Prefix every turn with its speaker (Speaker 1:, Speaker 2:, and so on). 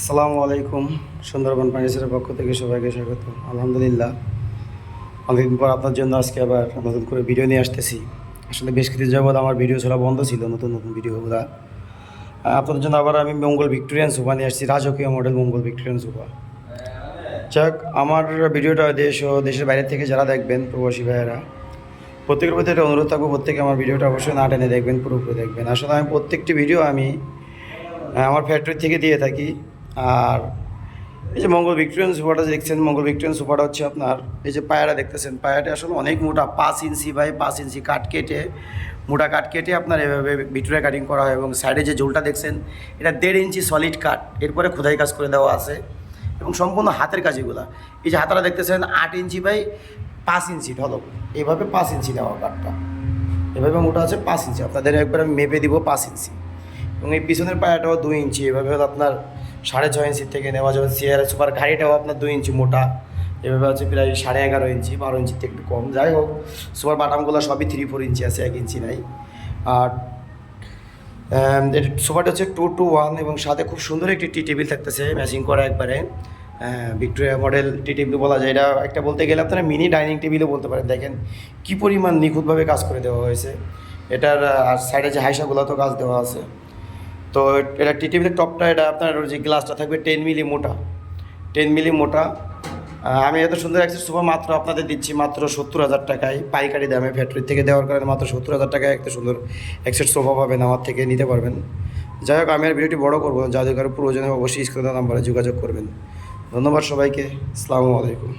Speaker 1: আসসালামু আলাইকুম, সুন্দরবন ফার্নিচারের পক্ষ থেকে সবাইকে স্বাগত। আলহামদুলিল্লাহ। অনেকদিন পর আপনার জন্য আজকে আবার নতুন করে ভিডিও নিয়ে আসতেছি। আসলে বেশ কিছু যাবৎ আমার ভিডিও ছাড়া বন্ধ ছিল, নতুন নতুন ভিডিওগুলো আপনাদের জন্য আবার আমি মঙ্গল ভিক্টোরিয়ান সোফা নিয়ে আসছি, রাজকীয় মডেল মঙ্গল ভিক্টোরিয়ান সোফা। যাক, আমার ভিডিওটা দেশ ও দেশের বাইরে থেকে যারা দেখবেন, প্রবাসী ভাইয়েরা, প্রত্যেকের প্রতি একটা অনুরোধ থাকব, প্রত্যেকে আমার ভিডিওটা অবশ্যই না টেনে দেখবেন, পুরোপুরি দেখবেন। আসলে আমি প্রত্যেকটি ভিডিও আমি আমার ফ্যাক্টরি থেকে দিয়ে থাকি। আর এই যে মঙ্গল ভিক্টোরিয়ান সোফাটা দেখছেন, মঙ্গল ভিক্টোরিয়ান সোফাটা হচ্ছে আপনার এই যে পায়রা দেখতেছেন পায়াটা আসলে অনেক মোটা, পাঁচ ইঞ্চি বাই পাঁচ ইঞ্চি কাট কেটে, মোটা কাট কেটে আপনার এভাবে ভিক্টোরিয়া কাটিং করা হয় এবং সাইডে যে ঝোলটা দেখছেন, এটা দেড় ইঞ্চি সলিড কাট এরপরে খোদাই কাজ করে দেওয়া আছে এবং সম্পূর্ণ হাতের কাজ এগুলা এই যে হাতারা দেখতেছেন, আট ইঞ্চি বাই পাঁচ ইঞ্চি ঢলক, এভাবে পাঁচ ইঞ্চি দেওয়া কাঠটা। এভাবে মোটা আছে পাঁচ ইঞ্চি, আপনাদের একবার আমি মেপে দিব পাঁচ ইঞ্চি। এবং এই পিছনের পায়াটাও দুই ইঞ্চি, এভাবে আপনার সাড়ে ছয় ইঞ্চির থেকে নেওয়া যাবে। চেয়ার সুপার গাড়িটাও আপনার দুই ইঞ্চি মোটা। এভাবে হচ্ছে প্রায় সাড়ে এগারো ইঞ্চি, বারো ইঞ্চির থেকে একটু কম। যাই হোক সুপার বাটামগুলো সবই থ্রি ফোর ইঞ্চি আছে, এক ইঞ্চি নাই। আর সোফাটা হচ্ছে টু টু ওয়ান এবং সাথে খুব সুন্দর একটি টি টেবিল থাকতেছে ম্যাচিং করা একবারে। ভিক্টোরিয়া মডেল টি টেবিল বলা যায়। এটা একটা বলতে গেলে আপনারা মিনি ডাইনিং টেবিলও বলতে পারেন। দেখেন কী পরিমাণ নিখুঁতভাবে কাজ করে দেওয়া হয়েছে। এটার আর সাইডে যে হাইসাগুলো তো কাজ দেওয়া আছে। তো এটা টি টেবিলের টপটা, এটা আপনার যে গ্লাসটা থাকবে টেন মিলি মোটা। টেন মিলি মোটা। আমি এত সুন্দর একটা সোফা মাত্র আপনাদের দিচ্ছি, মাত্র সত্তর হাজার টাকায়। পাইকারি দামে ফ্যাক্টরি থেকে দেওয়ার কারণে মাত্র সত্তর হাজার টাকায় একটা সুন্দর একসেট সোফা পাবেন আমার থেকে, নিতে পারবেন। যাই হোক, আমি আর ভিডিওটি বড় করব যাদের কারও প্রয়োজনে অবশ্যই স্ক্রিনে নাম্বারে যোগাযোগ করবেন। ধন্যবাদ সবাইকে, আসসালামু আলাইকুম।